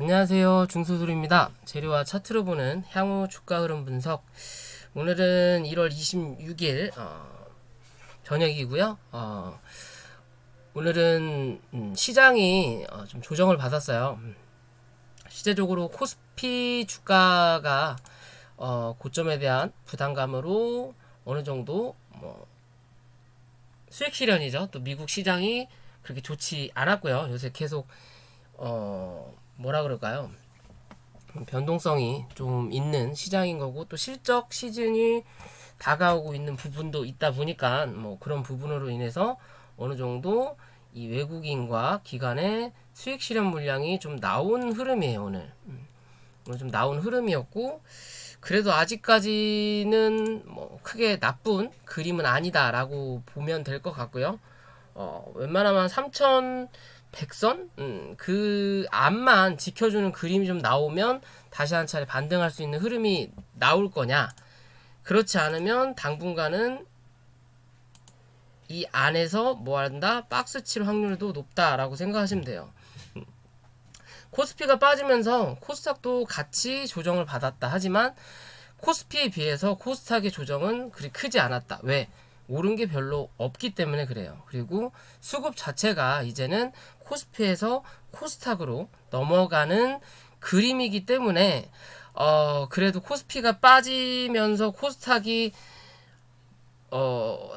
안녕하세요. 중소술입니다. 재료와 차트로 보는 향후 주가 흐름 분석. 오늘은 1월 26일 어, 저녁이고요. 어, 오늘은 음, 시장이 어, 좀 조정을 받았어요. 음, 실제적으로 코스피 주가가 어, 고점에 대한 부담감으로 어느 정도 뭐 수익 실현이죠. 또 미국 시장이 그렇게 좋지 않았고요. 요새 계속 어 뭐라 그럴까요? 변동성이 좀 있는 시장인 거고 또 실적 시즌이 다가오고 있는 부분도 있다 보니까 뭐 그런 부분으로 인해서 어느 정도 이 외국인과 기관의 수익 실현 물량이 좀 나온 흐름이에요 오늘 음, 오늘 좀 나온 흐름이었고 그래도 아직까지는 뭐 크게 나쁜 그림은 아니다라고 보면 될 것 같고요 어, 웬만하면 3천 백선? 음, 그 앞만 지켜주는 그림이 좀 나오면 다시 한 차례 반등할 수 있는 흐름이 나올 거냐? 그렇지 않으면 당분간은 이 안에서 뭐 한다? 박스 칠 확률도 높다라고 생각하시면 돼요. 음. 코스피가 빠지면서 코스닥도 같이 조정을 받았다. 하지만 코스피에 비해서 코스닥의 조정은 그리 크지 않았다. 왜? 오른 게 별로 없기 때문에 그래요. 그리고 수급 자체가 이제는 코스피에서 코스닥으로 넘어가는 그림이기 때문에 어 그래도 코스피가 빠지면서 코스닥이 어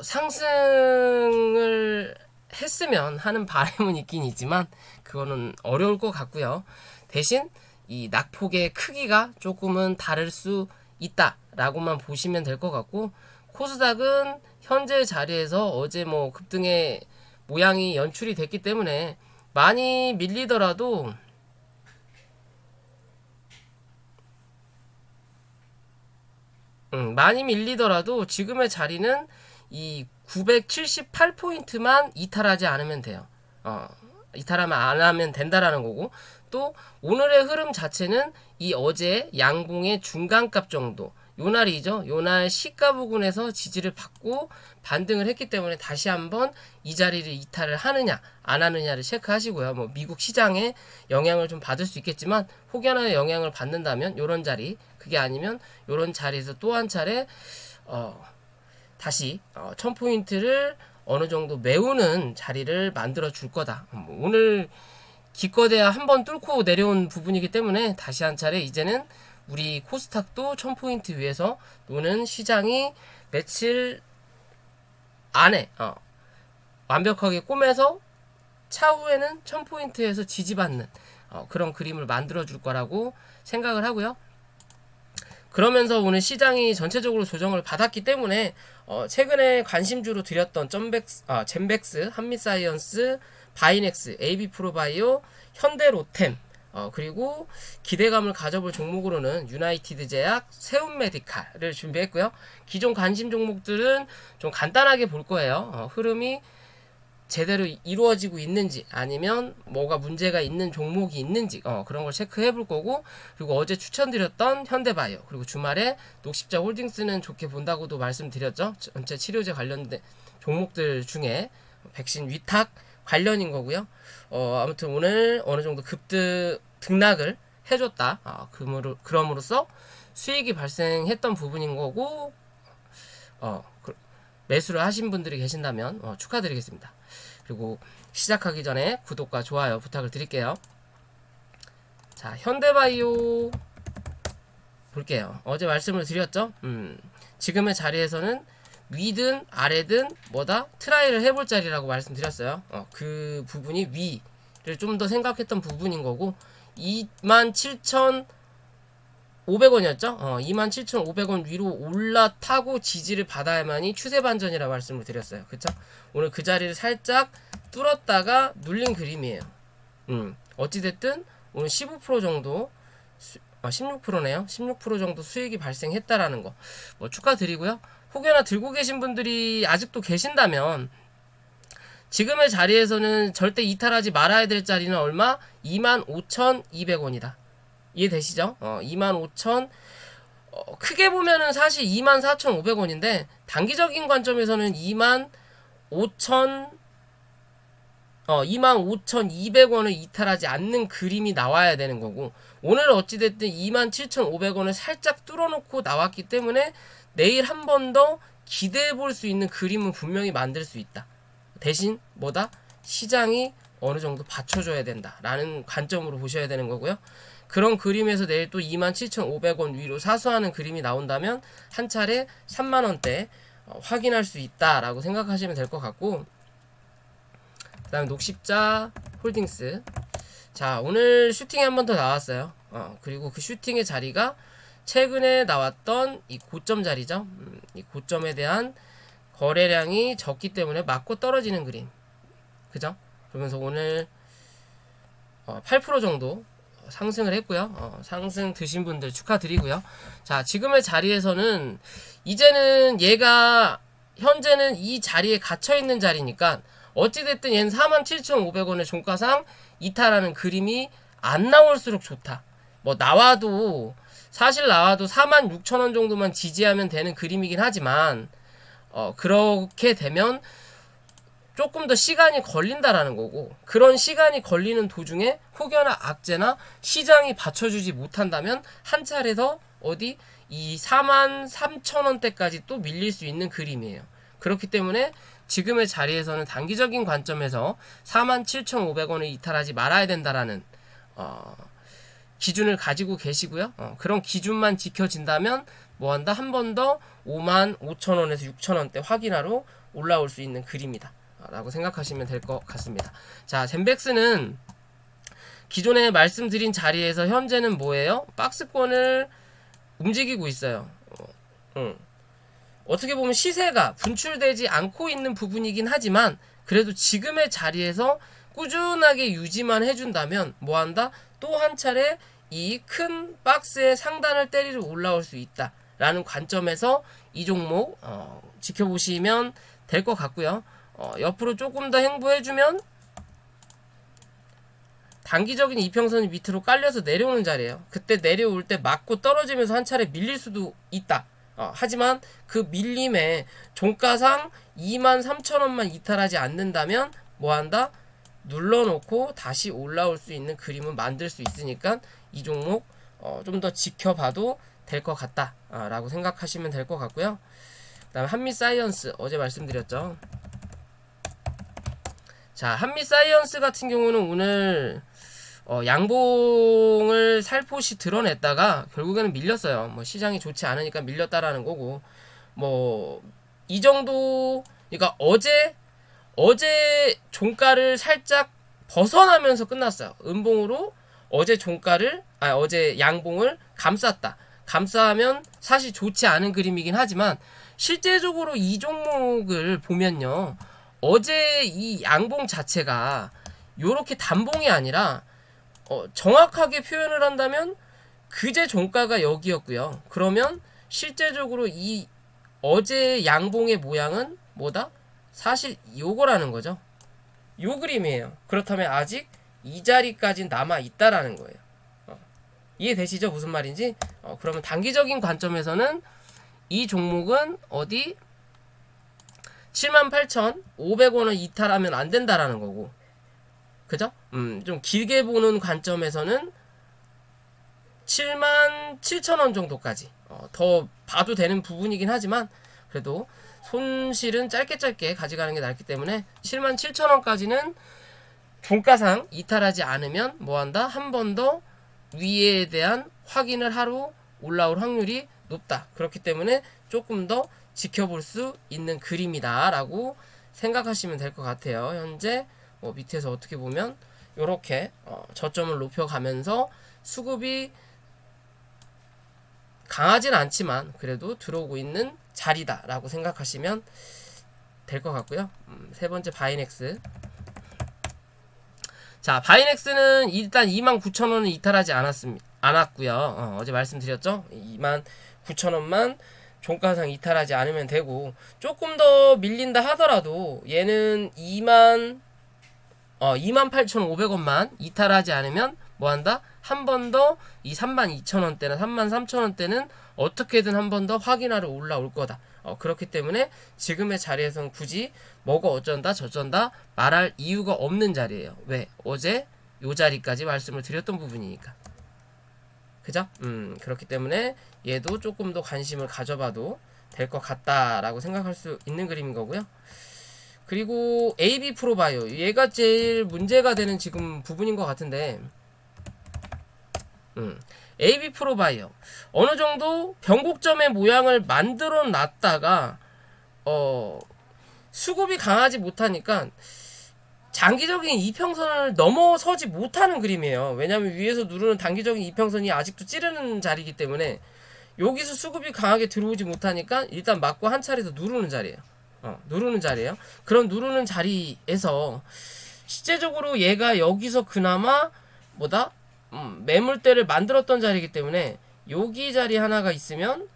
상승을 했으면 하는 바람은 있긴 있지만 그거는 어려울 것 같고요. 대신 이 낙폭의 크기가 조금은 다를 수 있다라고만 보시면 될 것 같고 코스닥은 현재 자리에서 어제 뭐 급등의 모양이 연출이 됐기 때문에 많이 밀리더라도 음, 많이 밀리더라도 지금의 자리는 이 978포인트만 이탈하지 않으면 돼요. 어, 이탈하면 안 하면 된다라는 거고 또 오늘의 흐름 자체는 이 어제 양봉의 중간값 정도 요날이죠. 요날 시가 부근에서 지지를 받고 반등을 했기 때문에 다시 한번 이 자리를 이탈을 하느냐 안 하느냐를 체크하시고요. 뭐 미국 시장에 영향을 좀 받을 수 있겠지만 혹여나 영향을 받는다면 요런 자리 그게 아니면 요런 자리에서 또 한 차례 어 다시 어 1000포인트를 어느 정도 메우는 자리를 만들어 줄 거다. 뭐 오늘 기껏해야 한 번 뚫고 내려온 부분이기 때문에 다시 한 차례 이제는 우리 코스닥도 1000포인트 위에서 노는 시장이 며칠 안에 어, 완벽하게 꼬매서 차후에는 1000포인트에서 지지받는 어, 그런 그림을 만들어 줄 거라고 생각을 하고요. 그러면서 오늘 시장이 전체적으로 조정을 받았기 때문에 어, 최근에 관심주로 드렸던 점백스, 아, 젠백스, 한미사이언스, 바이넥스, AB프로바이오, 현대로템 어, 그리고 기대감을 가져볼 종목으로는 유나이티드 제약, 세운 메디칼을 준비했고요. 기존 관심 종목들은 좀 간단하게 볼 거예요. 어, 흐름이 제대로 이루어지고 있는지 아니면 뭐가 문제가 있는 종목이 있는지 어, 그런 걸 체크해 볼 거고 그리고 어제 추천드렸던 현대바이오 그리고 주말에 녹십자 홀딩스는 좋게 본다고도 말씀드렸죠. 전체 치료제 관련된 종목들 중에 백신 위탁 관련인 거고요. 어, 아무튼 오늘 어느 정도 급등 등락을 해줬다. 어, 그므로, 그럼으로써 수익이 발생했던 부분인 거고, 어, 그, 매수를 하신 분들이 계신다면 어, 축하드리겠습니다. 그리고 시작하기 전에 구독과 좋아요 부탁을 드릴게요. 자, 현대바이오 볼게요. 어제 말씀을 드렸죠? 음, 지금의 자리에서는 위든 아래든 뭐다 트라이를 해볼 자리라고 말씀드렸어요. 어, 그 부분이 위를 좀 더 생각했던 부분인 거고 27,500원이었죠. 어, 27,500원 위로 올라타고 지지를 받아야만이 추세 반전이라 말씀을 드렸어요. 그쵸? 오늘 그 자리를 살짝 뚫었다가 눌린 그림이에요. 음, 어찌됐든 오늘 15% 정도 수, 아, 16%네요. 16% 정도 수익이 발생했다라는 거. 뭐 축하드리고요. 혹여나 들고 계신 분들이 아직도 계신다면 지금의 자리에서는 절대 이탈하지 말아야 될 자리는 얼마? 25,200원이다. 이해되시죠? 어, 25,000 어, 크게 보면은 사실 24,500원인데 단기적인 관점에서는 25,000 어, 25,200원을 이탈하지 않는 그림이 나와야 되는 거고 오늘 어찌됐든 27,500원을 살짝 뚫어놓고 나왔기 때문에 내일 한 번 더 기대해 볼 수 있는 그림은 분명히 만들 수 있다. 대신 뭐다? 시장이 어느 정도 받쳐줘야 된다라는 관점으로 보셔야 되는 거고요. 그런 그림에서 내일 또 27,500원 위로 사수하는 그림이 나온다면 한 차례 3만 원대 어, 확인할 수 있다라고 생각하시면 될 것 같고 그 다음에 녹십자 홀딩스 자 오늘 슈팅이 한 번 더 나왔어요. 어, 그리고 그 슈팅의 자리가 최근에 나왔던 이 고점 자리죠. 음, 이 고점에 대한 거래량이 적기 때문에 맞고 떨어지는 그림. 그죠? 그러면서 오늘 어, 8% 정도 상승을 했고요. 어, 상승 드신 분들 축하드리고요. 자, 지금의 자리에서는 이제는 얘가 현재는 이 자리에 갇혀 있는 자리니까 어찌됐든 얘는 47,500원의 종가상 이탈하는 그림이 안 나올수록 좋다. 뭐 나와도 사실 나와도 46,000원 정도만 지지하면 되는 그림이긴 하지만 어, 그렇게 되면 조금 더 시간이 걸린다라는 거고 그런 시간이 걸리는 도중에 혹여나 악재나 시장이 받쳐주지 못한다면 한 차례 더 어디 이 4만 3천 원대까지 또 밀릴 수 있는 그림이에요. 그렇기 때문에 지금의 자리에서는 단기적인 관점에서 4만 7,500원을 이탈하지 말아야 된다라는 어, 기준을 가지고 계시고요. 어, 그런 기준만 지켜진다면 뭐 한다 한 번 더 5만 5천 원에서 6천 원대 확인하러 올라올 수 있는 그림이다. 라고 생각하시면 될 것 같습니다. 자, 젠백스는 기존에 말씀드린 자리에서 현재는 뭐예요? 박스권을 움직이고 있어요. 어, 응. 어떻게 보면 시세가 분출되지 않고 있는 부분이긴 하지만 그래도 지금의 자리에서 꾸준하게 유지만 해준다면 뭐한다? 또 한 차례 이 큰 박스의 상단을 때리러 올라올 수 있다 라는 관점에서 이 종목 어, 지켜보시면 될 것 같고요. 어, 옆으로 조금 더 행보해주면 단기적인 이평선이 밑으로 깔려서 내려오는 자리예요. 그때 내려올 때 맞고 떨어지면서 한 차례 밀릴 수도 있다. 어, 하지만 그 밀림에 종가상 23,000원만 이탈하지 않는다면 뭐한다? 눌러놓고 다시 올라올 수 있는 그림을 만들 수 있으니까 이 종목 어, 좀 더 지켜봐도 될 것 같다 아, 라고 생각하시면 될 것 같고요 그 다음에 한미사이언스 어제 말씀드렸죠 자 한미사이언스 같은 경우는 오늘 어, 양봉을 살포시 드러냈다가 결국에는 밀렸어요. 뭐 시장이 좋지 않으니까 밀렸다라는 거고 뭐 이 정도 그러니까 어제 어제 종가를 살짝 벗어나면서 끝났어요. 음봉으로 어제 종가를 아 어제 양봉을 감쌌다. 감싸면 사실 좋지 않은 그림이긴 하지만 실제적으로 이 종목을 보면요. 어제 이 양봉 자체가 요렇게 단봉이 아니라 어, 정확하게 표현을 한다면 그제 종가가 여기였고요. 그러면 실제적으로 이 어제 양봉의 모양은 뭐다? 사실 요거라는 거죠. 요 그림이에요. 그렇다면 아직 이 자리까지 남아 있다라는 거예요. 어, 이해되시죠? 무슨 말인지? 어, 그러면 단기적인 관점에서는 이 종목은 어디 78,500원을 이탈하면 안 된다라는 거고. 그죠? 음, 좀 길게 보는 관점에서는 7만 7천 원 정도까지. 어, 더 봐도 되는 부분이긴 하지만 그래도 손실은 짧게 짧게 가져가는 게 낫기 때문에 7만 7천 원까지는 종가상 이탈하지 않으면 뭐한다? 한 번 더 위에 대한 확인을 하러 올라올 확률이 높다. 그렇기 때문에 조금 더 지켜볼 수 있는 그림이다라고 생각하시면 될 것 같아요. 현재 뭐 밑에서 어떻게 보면 이렇게 어, 저점을 높여가면서 수급이 강하진 않지만 그래도 들어오고 있는 자리다라고 생각하시면 될 것 같고요. 음, 세 번째 바이넥스. 자, 바이넥스는 일단 29,000원은 이탈하지 않았습니다. 않았고요. 어, 어제 말씀드렸죠? 29,000원만 종가상 이탈하지 않으면 되고 조금 더 밀린다 하더라도 얘는 2만 어, 28,500원만 이탈하지 않으면 뭐 한다? 한 번 더 이 32,000원대나 33,000원대는 어떻게든 한 번 더 확인하러 올라올 거다. 어, 그렇기 때문에 지금의 자리에선 굳이 뭐가 어쩐다 저쩐다 말할 이유가 없는 자리예요. 왜? 어제 요 자리까지 말씀을 드렸던 부분이니까. 그죠? 음, 그렇기 때문에 얘도 조금 더 관심을 가져봐도 될 것 같다라고 생각할 수 있는 그림인 거고요. 그리고 AB 프로바이오 얘가 제일 문제가 되는 지금 부분인 것 같은데 음, AB 프로바이오 어느 정도 변곡점의 모양을 만들어 놨다가 어 수급이 강하지 못하니까 장기적인 이평선을 넘어서지 못하는 그림이에요. 왜냐하면 위에서 누르는 단기적인 이평선이 아직도 찌르는 자리이기 때문에 여기서 수급이 강하게 들어오지 못하니까 일단 맞고 한 차례 더 누르는 자리예요. 어, 누르는 자리예요. 그런 누르는 자리에서 실제적으로 얘가 여기서 그나마 뭐다 음, 매물대를 만들었던 자리이기 때문에 여기 자리 하나가 있으면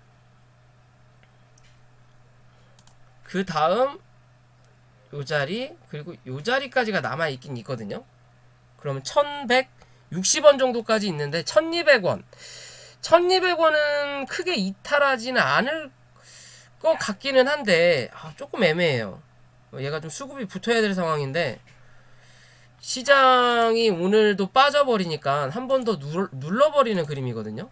그 다음 요 자리 그리고 요 자리까지가 남아 있긴 있거든요. 그러면 1160원 정도까지 있는데 1200원 1200원은 크게 이탈하지는 않을 것 같기는 한데 아, 조금 애매해요. 얘가 좀 수급이 붙어야 될 상황인데 시장이 오늘도 빠져버리니까 한 번 더 눌러버리는 그림이거든요.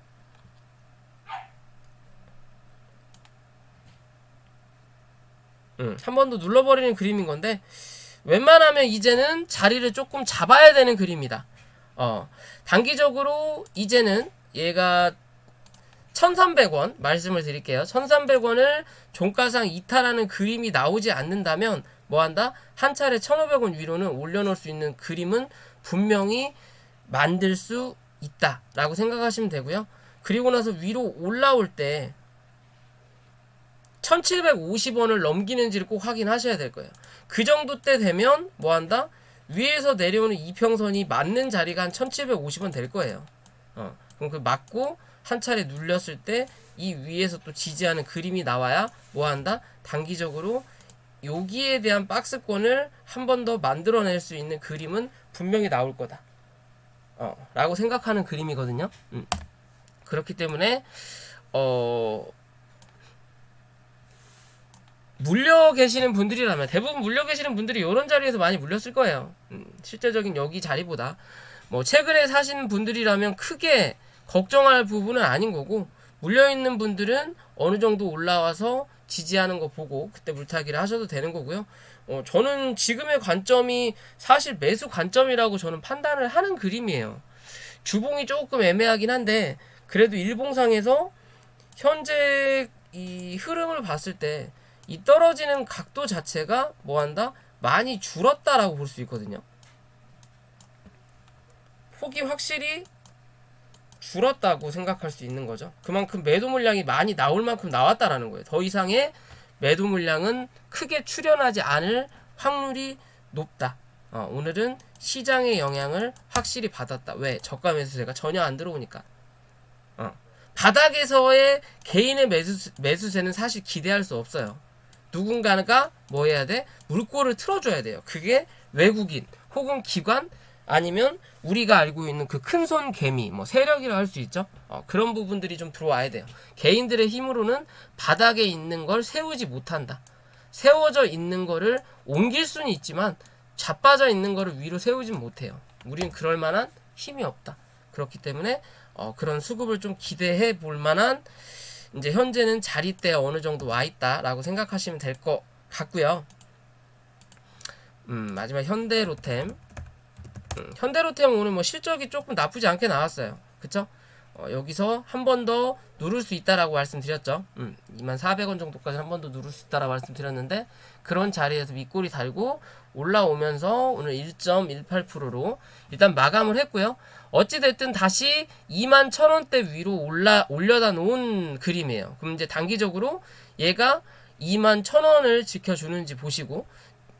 음, 한 번 더 눌러버리는 그림인 건데 웬만하면 이제는 자리를 조금 잡아야 되는 그림이다. 어, 단기적으로 이제는 얘가 1300원 말씀을 드릴게요. 1300원을 종가상 이탈하는 그림이 나오지 않는다면 뭐 한다? 한 차례 1500원 위로는 올려놓을 수 있는 그림은 분명히 만들 수 있다라고 생각하시면 되고요. 그리고 나서 위로 올라올 때 1750원을 넘기는지를 꼭 확인하셔야 될 거예요. 그 정도 때 되면 뭐 한다? 위에서 내려오는 이평선이 맞는 자리가 한 1750원 될 거예요. 어, 그럼 그 맞고 한 차례 눌렸을 때 이 위에서 또 지지하는 그림이 나와야 뭐 한다? 단기적으로 여기에 대한 박스권을 한 번 더 만들어낼 수 있는 그림은 분명히 나올 거다. 어, 라고 생각하는 그림이거든요. 음. 그렇기 때문에 어 물려 계시는 분들이라면 대부분 물려 계시는 분들이 이런 자리에서 많이 물렸을 거예요. 음, 실제적인 여기 자리보다 뭐 최근에 사신 분들이라면 크게 걱정할 부분은 아닌 거고 물려 있는 분들은 어느 정도 올라와서 지지하는 거 보고 그때 물타기를 하셔도 되는 거고요. 어, 저는 지금의 관점이 사실 매수 관점이라고 저는 판단을 하는 그림이에요. 주봉이 조금 애매하긴 한데 그래도 일봉상에서 현재 이 흐름을 봤을 때 이 떨어지는 각도 자체가 뭐 한다? 많이 줄었다라고 볼 수 있거든요. 폭이 확실히 줄었다고 생각할 수 있는 거죠. 그만큼 매도 물량이 많이 나올 만큼 나왔다라는 거예요. 더 이상의 매도 물량은 크게 출현하지 않을 확률이 높다. 어, 오늘은 시장의 영향을 확실히 받았다. 왜? 저가 매수세가 전혀 안 들어오니까. 어. 바닥에서의 개인의 매수, 매수세는 사실 기대할 수 없어요. 누군가가 뭐 해야 돼? 물꼬를 틀어줘야 돼요. 그게 외국인 혹은 기관 아니면 우리가 알고 있는 그 큰 손 개미, 뭐 세력이라 할 수 있죠. 어, 그런 부분들이 좀 들어와야 돼요. 개인들의 힘으로는 바닥에 있는 걸 세우지 못한다. 세워져 있는 거를 옮길 수는 있지만 자빠져 있는 거를 위로 세우진 못해요. 우리는 그럴 만한 힘이 없다. 그렇기 때문에 어, 그런 수급을 좀 기대해 볼 만한 이제 현재는 자리대 어느 정도 와 있다라고 생각하시면 될 것 같고요. 음, 마지막 현대로템 음, 현대로템 오늘 뭐 실적이 조금 나쁘지 않게 나왔어요. 그쵸? 어, 여기서 한 번 더 누를 수 있다라고 말씀드렸죠. 음, 2400원 정도까지 한 번 더 누를 수 있다라고 말씀드렸는데 그런 자리에서 밑골이 달고 올라오면서 오늘 1.18%로 일단 마감을 했고요. 어찌됐든 다시 2만 1000원대 위로 올라 올려다 놓은 그림이에요. 그럼 이제 단기적으로 얘가 2만 1000원을 지켜주는지 보시고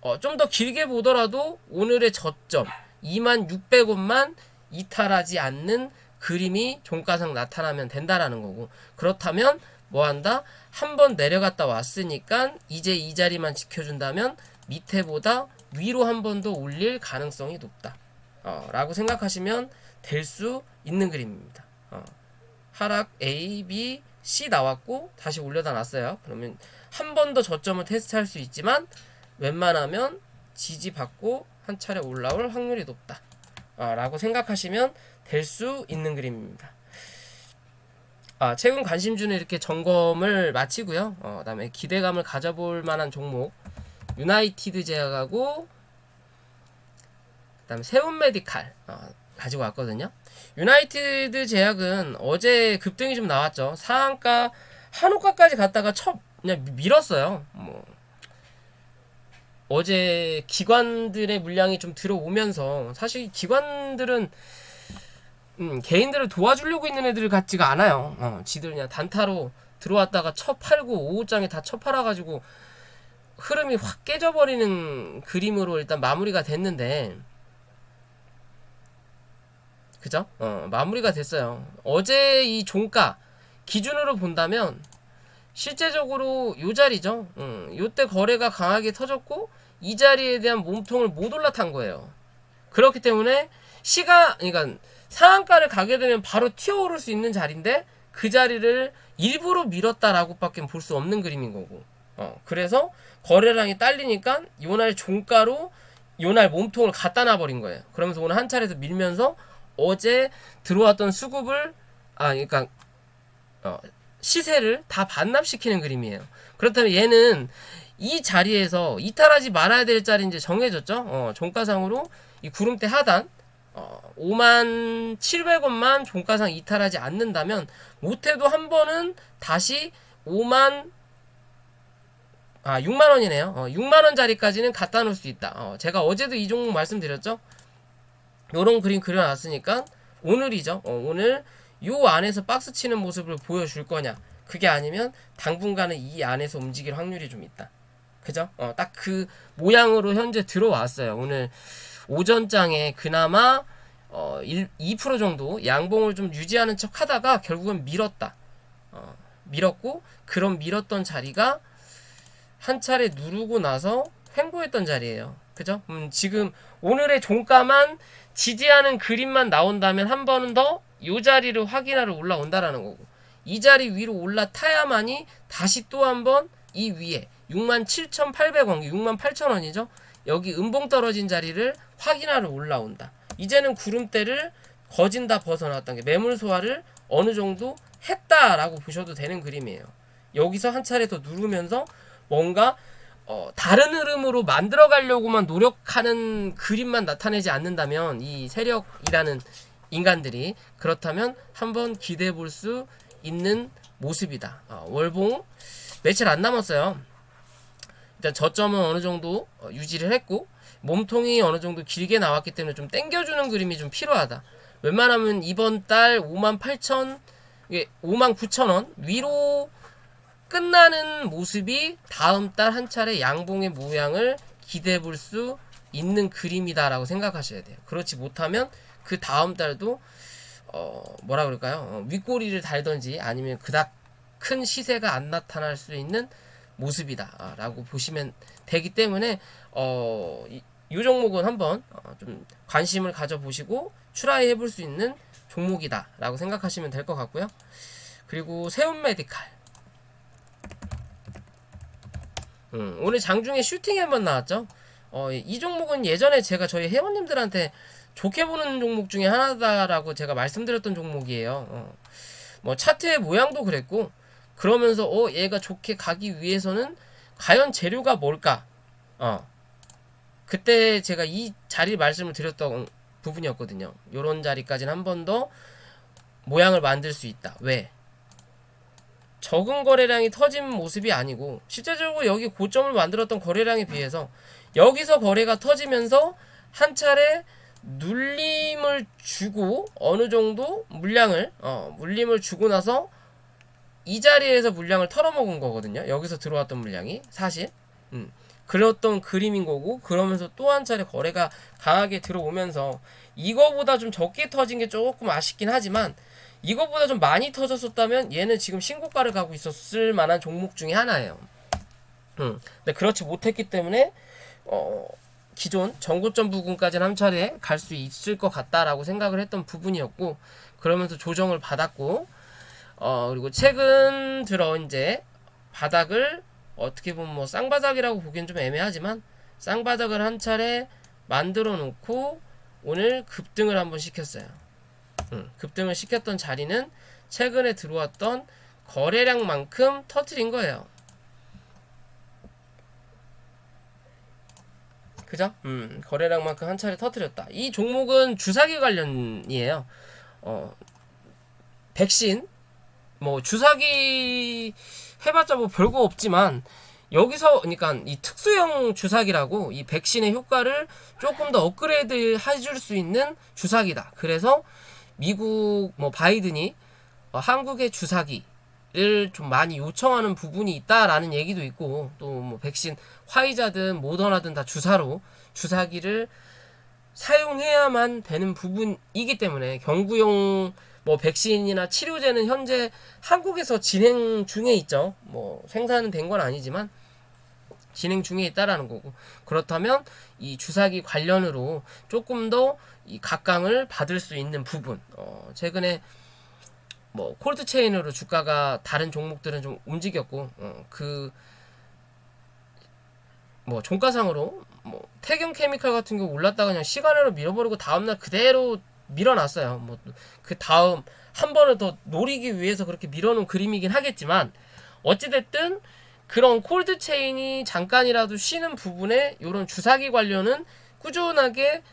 어, 좀 더 길게 보더라도 오늘의 저점 2만 600원만 이탈하지 않는 그림이 종가상 나타나면 된다라는 거고 그렇다면 뭐 한다? 한 번 내려갔다 왔으니까 이제 이 자리만 지켜준다면 밑에보다 위로 한 번 더 올릴 가능성이 높다. 어, 라고 생각하시면 될 수 있는 그림입니다. 어. 하락 A, B, C 나왔고 다시 올려다 놨어요. 그러면 한 번 더 저점을 테스트할 수 있지만 웬만하면 지지받고 한 차례 올라올 확률이 높다. 아, 라고 생각하시면 될 수 있는 그림입니다. 아, 최근 관심주는 이렇게 점검을 마치고요. 어, 그다음에 기대감을 가져볼 만한 종목 유나이티드 제약하고 그다음에 세운 메디칼 어, 가지고 왔거든요. 유나이티드 제약은 어제 급등이 좀 나왔죠. 상한가 한호가까지 갔다가 첫 그냥 밀었어요. 뭐 어제 기관들의 물량이 좀 들어오면서 사실 기관들은 음, 개인들을 도와주려고 있는 애들 같지가 않아요. 어, 지들 그냥 단타로 들어왔다가 쳐 팔고 오후장에 다쳐 팔아가지고 흐름이 확 깨져버리는 그림으로 일단 마무리가 됐는데 그죠? 어, 마무리가 됐어요. 어제 이 종가 기준으로 본다면 실제적으로 요 자리죠. 음, 요때 거래가 강하게 터졌고 이 자리에 대한 몸통을 못 올라탄 거예요. 그렇기 때문에 시가 그러니까 상한가를 가게 되면 바로 튀어오를 수 있는 자리인데 그 자리를 일부러 밀었다라고밖에 볼 수 없는 그림인 거고. 어, 그래서 거래량이 딸리니까 요날 종가로 요날 몸통을 갖다 놔버린 거예요. 그러면서 오늘 한 차례에서 밀면서 어제 들어왔던 수급을 아 그러니까 어, 시세를 다 반납시키는 그림이에요. 그렇다면 얘는 이 자리에서 이탈하지 말아야 될 자리 이제 정해졌죠. 어, 종가상으로 이 구름대 하단 어, 5만 700원만 종가상 이탈하지 않는다면 못해도 한 번은 다시 5만 아 6만 원이네요. 어, 6만 원짜리까지는 갖다 놓을 수 있다. 어, 제가 어제도 이 종목 말씀드렸죠. 요런 그림 그려놨으니까 오늘이죠. 어, 오늘 요 안에서 박스 치는 모습을 보여줄 거냐. 그게 아니면 당분간은 이 안에서 움직일 확률이 좀 있다. 그죠? 어, 딱 그 모양으로 현재 들어왔어요. 오늘 오전장에 그나마 어, 1, 2% 정도 양봉을 좀 유지하는 척 하다가 결국은 밀었다. 어, 밀었고, 그런 밀었던 자리가 한 차례 누르고 나서 횡보했던 자리예요. 그죠? 음, 지금 오늘의 종가만 지지하는 그림만 나온다면 한 번은 더 이 자리를 확인하러 올라온다라는 거고 이 자리 위로 올라타야만이 다시 또 한 번 이 위에 67,800원, 68,000원이죠. 여기 음봉 떨어진 자리를 확인하러 올라온다. 이제는 구름대를 거진 다 벗어났던 게 매물 소화를 어느 정도 했다라고 보셔도 되는 그림이에요. 여기서 한 차례 더 누르면서 뭔가 어, 다른 흐름으로 만들어 가려고만 노력하는 그림만 나타내지 않는다면 이 세력이라는 인간들이 그렇다면 한번 기대해 볼 수 있는 모습이다. 어, 월봉 며칠 안 남았어요. 일단 저점은 어느 정도 어, 유지를 했고 몸통이 어느 정도 길게 나왔기 때문에 좀 땡겨주는 그림이 좀 필요하다. 웬만하면 이번 달 5만 8천, 5만 9천 원 위로 끝나는 모습이 다음 달 한 차례 양봉의 모양을 기대해 볼 수 있는 그림이다라고 생각하셔야 돼요. 그렇지 못하면 그 다음 달도 어 뭐라 그럴까요? 어, 윗꼬리를 달던지 아니면 그닥 큰 시세가 안 나타날 수 있는 모습이다라고 보시면 되기 때문에 어, 이, 이 종목은 한번 어, 좀 관심을 가져보시고 추라해 볼 수 있는 종목이다라고 생각하시면 될 것 같고요. 그리고 세운 메디칼 음, 오늘 장중에 슈팅이 한번 나왔죠. 어, 이 종목은 예전에 제가 저희 회원님들한테 좋게 보는 종목 중에 하나다라고 제가 말씀드렸던 종목이에요. 어, 뭐 차트의 모양도 그랬고 그러면서 어 얘가 좋게 가기 위해서는 과연 재료가 뭘까? 어 그때 제가 이 자리 말씀을 드렸던 부분이었거든요. 요런 자리까지는 한 번 더 모양을 만들 수 있다. 왜? 적은 거래량이 터진 모습이 아니고 실제적으로 여기 고점을 만들었던 거래량에 비해서 여기서 거래가 터지면서 한 차례 눌림을 주고 어느 정도 물량을 어, 물림을 주고 나서 이 자리에서 물량을 털어먹은 거거든요. 여기서 들어왔던 물량이 사실 음, 그랬던 그림인 거고 그러면서 또 한 차례 거래가 강하게 들어오면서 이거보다 좀 적게 터진 게 조금 아쉽긴 하지만 이거보다 좀 많이 터졌었다면 얘는 지금 신고가를 가고 있었을 만한 종목 중에 하나예요. 음, 근데 그렇지 못했기 때문에 어, 기존 전고점 부분까지는 한 차례 갈 수 있을 것 같다라고 생각을 했던 부분이었고 그러면서 조정을 받았고 어 그리고 최근 들어 이제 바닥을 어떻게 보면 뭐 쌍바닥이라고 보기엔 좀 애매하지만 쌍바닥을 한 차례 만들어 놓고 오늘 급등을 한번 시켰어요. 음, 급등을 시켰던 자리는 최근에 들어왔던 거래량만큼 터트린 거예요. 그죠? 음, 거래량만큼 한 차례 터트렸다. 이 종목은 주사기 관련이에요. 어, 백신, 뭐 주사기 해봤자 뭐 별거 없지만 여기서 그러니까 이 특수형 주사기라고 이 백신의 효과를 조금 더 업그레이드 해줄 수 있는 주사기다. 그래서 미국 뭐 바이든이 어, 한국의 주사기를 좀 많이 요청하는 부분이 있다라는 얘기도 있고 또 뭐 백신 화이자든 모더나든 다 주사로 주사기를 사용해야만 되는 부분이기 때문에 경구용 뭐 백신이나 치료제는 현재 한국에서 진행 중에 있죠. 뭐 생산은 된 건 아니지만 진행 중에 있다라는 거고 그렇다면 이 주사기 관련으로 조금 더 이 각광을 받을 수 있는 부분 어 최근에 뭐 콜드 체인으로 주가가 다른 종목들은 좀 움직였고 어 그 뭐 종가상으로 뭐 태경 케미칼 같은 경우 올랐다가 그냥 시간으로 밀어버리고 다음날 그대로 밀어놨어요. 뭐 그 다음 한 번을 더 노리기 위해서 그렇게 밀어놓은 그림이긴 하겠지만 어찌됐든 그런 콜드 체인이 잠깐이라도 쉬는 부분에 이런 주사기 관련은 꾸준하게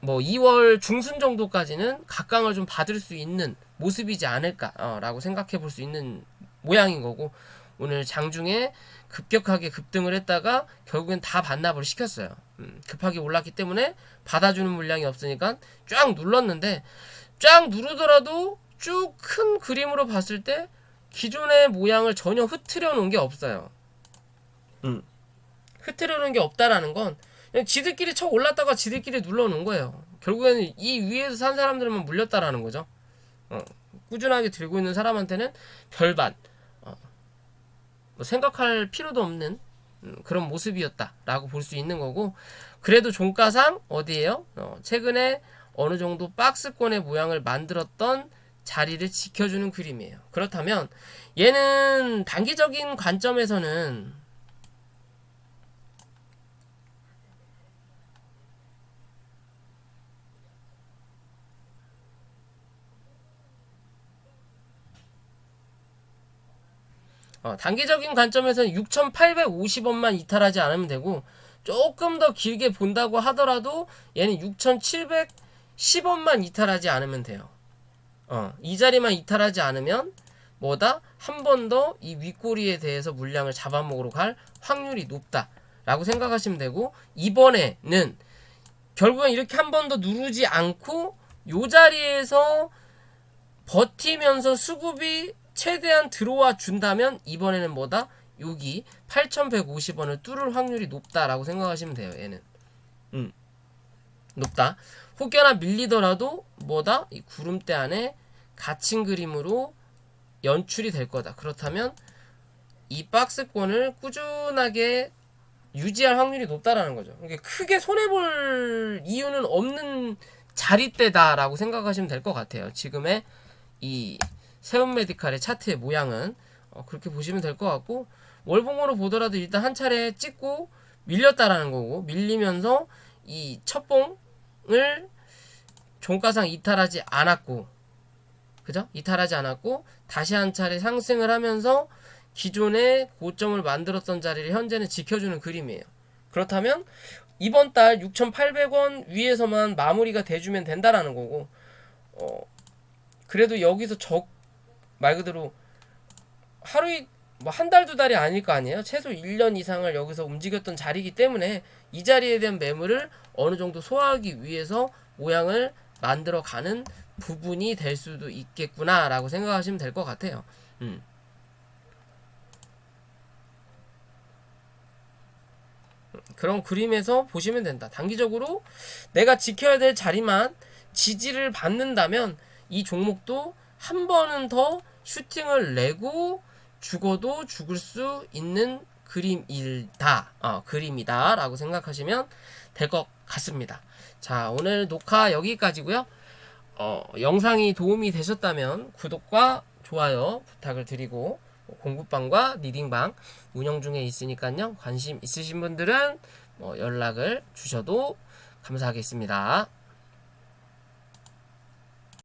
뭐 2월 중순 정도까지는 각광을 좀 받을 수 있는 모습이지 않을까라고 생각해 볼 수 있는 모양인 거고 오늘 장중에 급격하게 급등을 했다가 결국엔 다 반납을 시켰어요. 음, 급하게 올랐기 때문에 받아주는 물량이 없으니까 쫙 눌렀는데 쫙 누르더라도 쭉 큰 그림으로 봤을 때 기존의 모양을 전혀 흐트려 놓은 게 없어요. 음. 흐트려 놓은 게 없다라는 건 그냥 지들끼리 쳐 올랐다가 지들끼리 눌러 놓은 거예요. 결국에는 이 위에서 산 사람들만 물렸다라는 거죠. 어, 꾸준하게 들고 있는 사람한테는 별반 어, 뭐 생각할 필요도 없는 음, 그런 모습이었다라고 볼 수 있는 거고 그래도 종가상 어디에요? 어, 최근에 어느 정도 박스권의 모양을 만들었던 자리를 지켜주는 그림이에요. 그렇다면 얘는 단기적인 관점에서는 어, 단기적인 관점에서는 6,850원만 이탈하지 않으면 되고 조금 더 길게 본다고 하더라도 얘는 6,710원만 이탈하지 않으면 돼요. 어, 이 자리만 이탈하지 않으면 뭐다? 한 번 더 이 윗꼬리에 대해서 물량을 잡아먹으러 갈 확률이 높다 라고 생각하시면 되고 이번에는 결국엔 이렇게 한 번 더 누르지 않고 요 자리에서 버티면서 수급이 최대한 들어와 준다면 이번에는 뭐다? 여기 8,150원을 뚫을 확률이 높다라고 생각하시면 돼요. 얘는. 음. 높다. 혹여나 밀리더라도 뭐다? 이 구름대 안에 갇힌 그림으로 연출이 될 거다. 그렇다면 이 박스권을 꾸준하게 유지할 확률이 높다라는 거죠. 이게 크게 손해 볼 이유는 없는 자리대다라고 생각하시면 될 것 같아요. 지금의 이 세운 메디칼의 차트의 모양은 어, 그렇게 보시면 될 것 같고 월봉으로 보더라도 일단 한 차례 찍고 밀렸다라는 거고 밀리면서 이 첫봉을 종가상 이탈하지 않았고 그죠? 이탈하지 않았고 다시 한 차례 상승을 하면서 기존의 고점을 만들었던 자리를 현재는 지켜주는 그림이에요. 그렇다면 이번 달 6,800원 위에서만 마무리가 돼주면 된다라는 거고 어 그래도 여기서 적 말 그대로 하루에 뭐한 달 두 달이 아닐 거 아니에요. 최소 1년 이상을 여기서 움직였던 자리이기 때문에 이 자리에 대한 매물을 어느 정도 소화하기 위해서 모양을 만들어 가는 부분이 될 수도 있겠구나라고 생각하시면 될 것 같아요. 음. 그런 그림에서 보시면 된다. 단기적으로 내가 지켜야 될 자리만 지지를 받는다면 이 종목도 한 번은 더 슈팅을 내고 죽어도 죽을 수 있는 그림이다, 어, 그림이다 라고 생각하시면 될 것 같습니다. 자, 오늘 녹화 여기까지고요. 어, 영상이 도움이 되셨다면 구독과 좋아요 부탁을 드리고 공부방과 리딩방 운영 중에 있으니까요. 관심 있으신 분들은 뭐 연락을 주셔도 감사하겠습니다.